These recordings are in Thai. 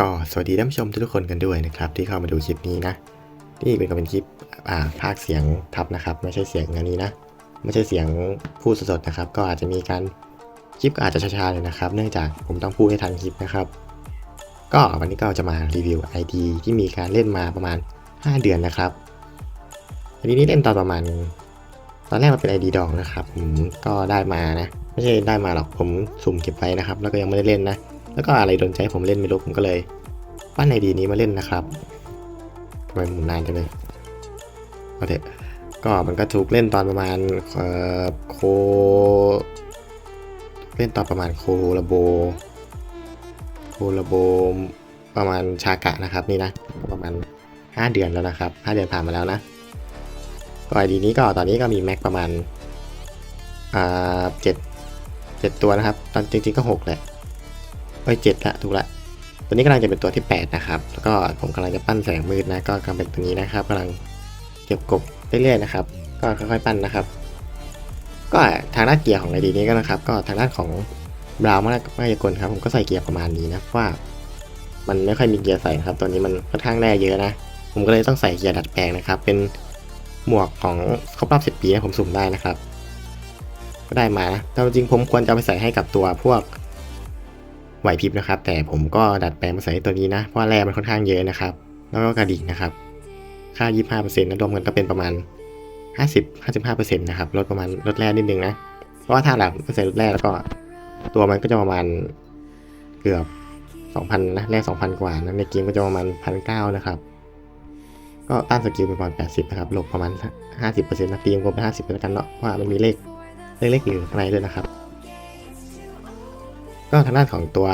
ก็สวัสดีท่านผู้ชมทุกคนกันด้วยนะครับ ที่เข้ามาดูคลิปนี้นะนี่เป็นก็เป็นคลิปอ่าภาคเสียงทับนะครับ ไม่ใช่เสียงอันนี้นะ ไม่ใช่เสียงพูดสดๆนะครับ ก็อาจจะมีการคลิปก็อาจจะช้าๆเลยนะครับ เนื่องจากผมต้องพูดให้ทันคลิปนะครับ ก็วันนี้ก็จะมารีวิว ID ที่มีการเล่นมาประมาณ 5 เดือนนะครับ ID นี้เล่นตอนประมาณ ตอนแรกมันเป็น ID ดองนะครับผมก็ได้มานะ ไม่ใช่ได้มาหรอกผมสุ่มเก็บไว้นะครับ แล้วก็ยังไม่ได้เล่นนะ แล้วก็อะไรโดนใจผมเล่นไม่รู้ผมก็เลยปั้นไอดีนี้มาเล่นนะครับทำไมหมุนนานจังเลยเอเถอะก็มันก็ถูกเล่นตอนประมาณเอ่อโคเล่นตอนประมาณโคลาโบโคลาโบประมาณชากะนะครับนี่นะประมาณ 5 เดือนแล้วนะครับ 5 เดือนผ่านมาแล้วนะก็ไอดีนี้ก็ตอนนี้ก็มีแม็กประมาณอ่าเจ็ดเจ็ดตัวนะครับ ตอนจริงๆก็หกแหละ เอ้ยเจ็ดละถูกละ ตัวนี้กำลังจะเป็นตัวที่ 8 นะครับ แล้วก็ผมกำลังจะปั้นแสงมืดนะ ก็กำลังเป็นตัวนี้นะครับกำลังเก็บกบเรื่อยๆนะครับ ก็ค่อยๆปั้นนะครับ ก็ทางด้านเกียร์ของไอดีนี้ก็นะครับ ก็ทางด้านของบราวน์มากมายากลครับ ผมก็ใส่เกียร์ประมาณนี้นะว่า มันไม่ค่อยมีเกียร์ใส่นะครับ ตัวนี้มันค่อนข้างแร่เยอะนะ ผมก็เลยต้องใส่เกียร์ดัดแปลงนะครับ เป็นหมวกของครบรอบ 10 ปีนะผมสุ่มได้นะครับ ก็ได้มานะแต่จริงๆผมควรจะไปใส่ให้กับตัวพวก ไหวพริบนะครับ แต่ผมก็ดัดแปลงมาใส่ตัวนี้นะ เพราะแร่มันค่อนข้างเยอะนะครับ แล้วก็กระดิ่งนะครับ ค่า 25%นะรวมกันก็เป็นประมาณ 50 55%นะครับ ลดประมาณลดแร่นิดนึงนะ เพราะว่าถ้าหลักเปอร์เซ็นต์ลดแร่แล้วก็ ตัวมันก็จะประมาณเกือบ 2,000นะแร่2,000 กว่านะในเกมก็จะประมาณ1,900นะครับ ก็ต้านสกิลเป็นประมาณ 80 นะครับ หลบประมาณ 50%นะตีมกลมเป็น50แล้วกันเนาะเพราะว่ามันมีเลขเลขๆอยู่ข้างในด้วยนะครับ ก็ทางด้านของตัว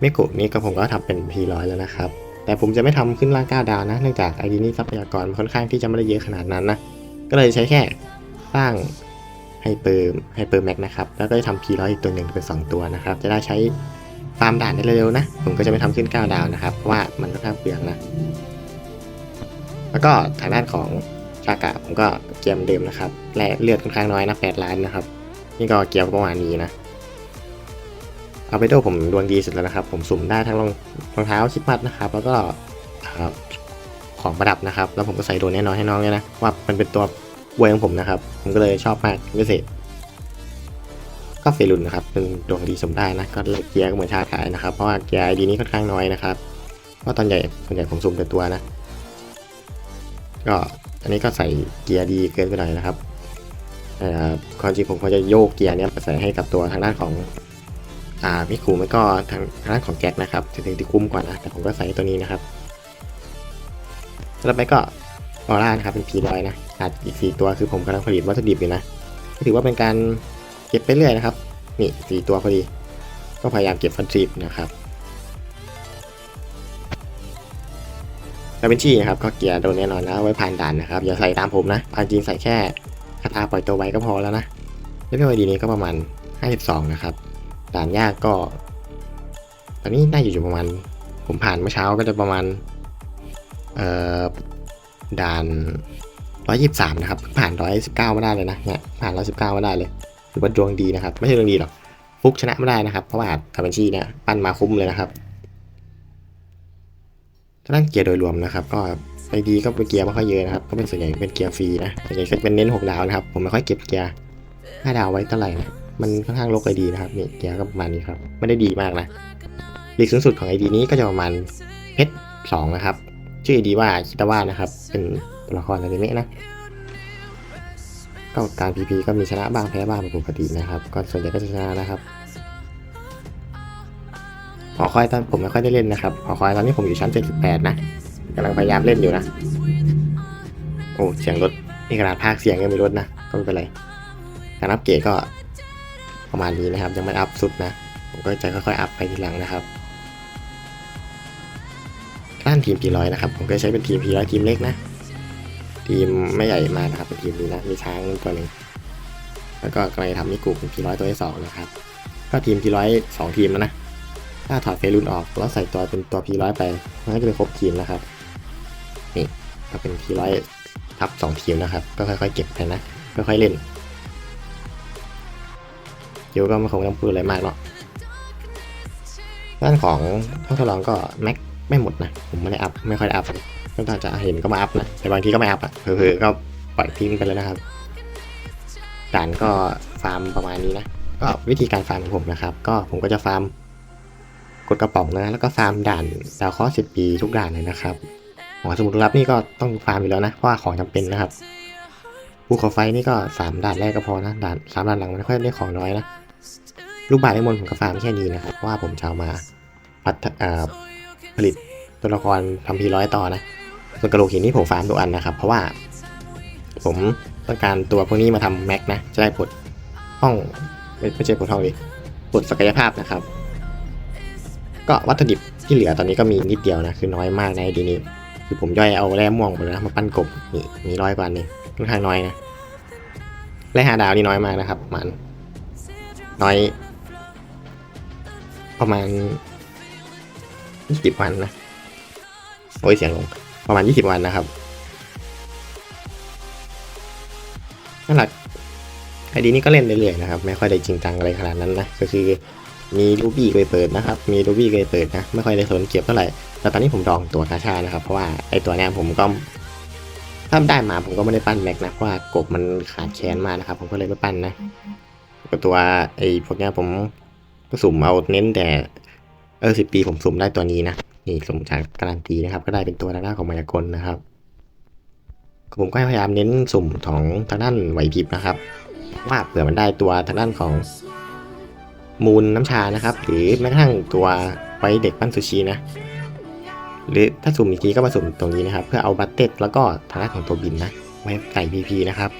เมกุนี้ก็ผมก็ทำเป็น P100 แล้วนะครับ แต่ผมจะไม่ทำขึ้นล่าง9ดาวนะ เนื่องจากไอดีนี้ทรัพยากรค่อนข้างที่จะไม่ได้เยอะขนาดนั้นนะ ก็เลยใช้แค่สร้างไฮเปอร์ไฮเปอร์แม็กนะครับ แล้วก็จะทำ P100 อีกตัวหนึ่งเป็น 2 ตัวนะครับ จะได้ใช้ฟาร์มด่านได้เร็วๆนะ ผมก็จะไม่ทำขึ้น 9 ดาวนะครับ เพราะว่ามันค่อนข้างเปลืองนะ แล้วก็ทางด้านของชากะผมก็เกียร์เหมือนเดิมนะครับและเลือดค่อนข้างน้อยนะ8ล้านนะครับ นี่ก็เกียร์ประมาณนี้นะ อาเบโดผมดวงดีสุดแล้วนะครับ ผมสุ่มได้ทั้งรองรองเท้าชิปมัดนะครับ แล้วก็ของประดับนะครับ แล้วผมก็ใส่โดนแน่นอนให้น้องเลยนะ ว่ามันเป็นตัวเวยของผมนะครับ ผมก็เลยชอบมากพิเศษก็เฟรุนนะครับเป็นดวงดีสุมได้นะ ก็เลือกเกียร์ก็เหมือนชาขายนะครับ เพราะว่าเกียร์ไอดีนี้ค่อนข้างน้อยนะครับ เพราะตอนใหญ่ส่วนใหญ่ผมสุ่มแต่ตัวนะ ก็อันนี้ก็ใส่เกียร์ดีเกินไปหน่อยนะครับความจริงผมควรจะโยกเกียร์เนี้ยไปใส่ให้กับตัวทางด้านของ มิคูไม่ก็ทางทางด้านของแจ็คนะครับจะถึงที่คุ้มกว่านะแต่ผมก็ใส่ตัวนี้นะครับแล้วไปก็ออร่านะครับเป็นพีร้อยนะขาดอีกสี่ตัวคือผมกำลังผลิตวัตถุดิบอยู่นะถือว่าเป็นการเก็บไปเรื่อยนะครับ นี่สี่ตัวพอดี ก็พยายามเก็บฟันทริปนะครับดาวินชีนะครับก็เกียร์โดนแน่นอนนะไว้ผ่านด่านนะครับ อย่าใส่ตามผมนะเอาจริงใส่แค่คาถาปล่อยตัวไว้ก็พอแล้วนะเลเวลดีนี้ก็ประมาณ 52 นะครับ ด่านยากก็ ตอนนี้น่าอยู่อยู่ประมาณ ผมผ่านเมื่อเช้าก็จะประมาณ เอ่อ ด่าน123นะครับเพิ่งผ่าน119มาได้เลยนะเนี่ยผ่าน119มาได้เลยถือว่าดวงดีนะครับ ไม่ใช่ดวงดีหรอกฟุกชนะไม่ได้นะครับ เพราะว่าคาเบนชีเนี่ยปั้นมาคุ้มเลยนะครับทาด้านเกียร์โดยรวมนะครับ ก็ไอดีก็เป็นเกียร์ไม่ค่อยเยอะนะครับ ก็เป็นส่วนใหญ่เป็นเกียร์ฟรีนะส่วนใหญ่เป็นเน้น6ดาวนะครับ ผมไม่ค่อยเก็บเกียร์5ดาวไว้เท่าไหร่นะ มันค่อนข้างลกเลยดีนะครับนี่เกียร์ก็ประมาณนี้ครับ ไม่ได้ดีมากนะลีกสูงสุดของไอดีนี้ก็จะประมาณเพชรสองนะครับ ชื่อไอดีว่าคิตาวานะครับ เป็นตัวละครอนิเมะนะก็การพีพีก็มีชนะบ้างแพ้บ้างเป็นปกตินะครับ ก็ส่วนใหญ่ก็จะชนะนะครับหอคอยตอนผมไม่ค่อยได้เล่นนะครับหอคอยตอนนี้ผมอยู่ชั้น78นะกำลังพยายามเล่นอยู่นะ โอ้เสียงรถนี่ขนาดภาคเสียงยังไม่ลดนะก็ไม่เป็นไรการอัปเกรดก็ ประมาณนี้นะครับ ยังไม่อัพสุดนะ ผมก็จะค่อยๆอัพไปทีหลังนะครับด้านทีมพีร้อยนะครับ ผมก็ใช้เป็นทีมพีร้อยทีมเล็กนะ ทีมไม่ใหญ่มากนะครับเป็นทีมนี้นะ มีช้างตัวหนึ่งแล้วก็กำลังทำมิกุเป็นพีร้อยตัวที่สองนะครับ ก็ทีมพีร้อยสองทีมแล้วนะ ถ้าถอดเฟรุนออกแล้วใส่ตัวเป็นตัวพีร้อยไปมันก็จะเป็นครบทีมนะครับ นี่ก็เป็นพีร้อยทับสองทีมนะครับ ก็ค่อยๆ เก็บไปนะ ค่อยๆเล่น ยวก็ไม่คงต้องพูดอะไรมากเนาะด้านของห้องทดลองก็แม็กไม่หมดนะ ผมไม่ได้อัพไม่ค่อยได้อัพก็ตอนจะเห็นก็มาอัพนะ แต่บางทีก็ไม่อัพอะเผลอๆก็ปล่อยทิ้งไปเลยนะครับด่านก็ฟาร์มประมาณนี้นะ ก็วิธีการฟาร์มของผมนะครับ ก็ผมก็จะฟาร์มกดกระป๋องนะ แล้วก็ฟาร์มด่านดาวเคราะห์สิบปีทุกด่านเลยนะครับหอสมุดลับนี่ก็ต้องฟาร์มอยู่แล้วนะ เพราะว่าของจำเป็นนะครับภูเขาไฟนี่ก็สามด่านแรกก็พอนะ ด่านสามด่านหลังมันไม่ค่อยได้ของน้อยนะ ลูกบาศก์ไอ้มนผมก็ฟาร์มแค่นี้นะครับ เพราะว่าผมจะเอามาพัฒอ่าผลิตตัวละครทำพีร้อยต่อนะ ส่วนกระโหลกหินนี่ผมฟาร์มทุกอันนะครับ เพราะว่า ผมต้องการตัวพวกนี้มาทำแม็กนะ จะได้ปลดห้องไม่ใช่ปลดห้องดิปลดศักยภาพนะครับ ก็วัตถุดิบที่เหลือตอนนี้ก็มีนิดเดียวนะ คือน้อยมากในดีนี้ คือผมย่อยเอาแร่ม่วงหมดเลยนะมาปั้นกบนี่มีร้อยกว่านี่ค่อนข้างน้อยนะแร่หาดาวนี่น้อยมากนะครับมันน้อย ประมาณยี่สิบวันนะโอ้ยเสียงลง ประมาณยี่สิบวันนะครับนั่นแหละไอดีนี้ก็เล่นเรื่อยๆนะครับ ไม่ค่อยได้จริงจังอะไรขนาดนั้นนะ ก็คือมีรูบี้เคยเปิดนะครับ มีรูบี้เคยเปิดนะ ไม่ค่อยได้สนเก็บเท่าไหร่ แต่ตอนนี้ผมดองตัวกาชานะครับ เพราะว่าไอตัวเนี้ยผมก็ถ้าได้มาผมก็ไม่ได้ปั้นแม็กนะ เพราะว่ากบมันขาดแคลนมากนะครับ ผมก็เลยไม่ปั้นนะก็ตัวไอพวกเนี้ยผม สุ่มเอาเน้นแต่เออสิบปีผมสุ่มได้ตัวนี้นะนี่สุ่มจากการันตีนะครับ ก็ได้เป็นตัวทางด้านของมายากลนะครับ ผมก็พยายามเน้นสุ่มของทางด้านไหวพริบนะครับ ว่าเผื่อมันได้ตัวทางด้านของมูลน้ำชานะครับ หรือแม้กระทั่งตัวไว้เด็กปั้นซูชินะหรือถ้าสุ่มอีกทีก็มาสุ่มตรงนี้นะครับ เพื่อเอาบัตเต็ดแล้วก็ทางด้านของตัวบินนะไว้ใส่ PP นะครับ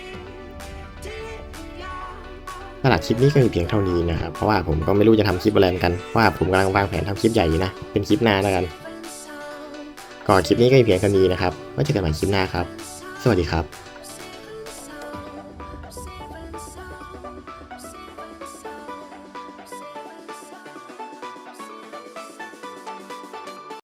สำหรับคลิปนี้ก็มีเพียงเท่านี้นะครับ เพราะว่าผมก็ไม่รู้จะทำคลิปอะไรเหมือนกันว่าผมกำลังวางแผนทำคลิปใหญ่นะ เป็นคลิปหน้าแล้วกัน ก่อนคลิปนี้ก็มีเพียงเท่านี้นะครับไว้เจอกันใหม่คลิปหน้าครับ สวัสดีครับ